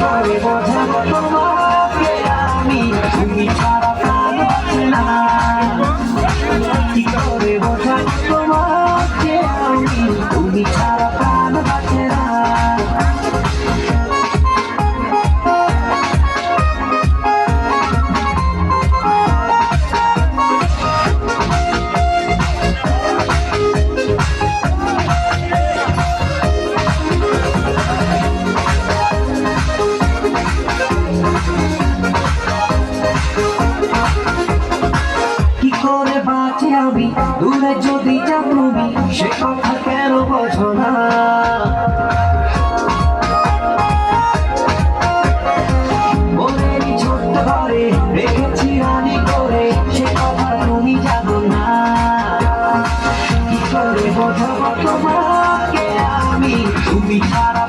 করে বোঝাবো তোমার তুমি সে কথা কেন বোঝো না? তুমি জানো না। কি করে বোঝাবো তোমাকে আমি? তুমি ছাড়া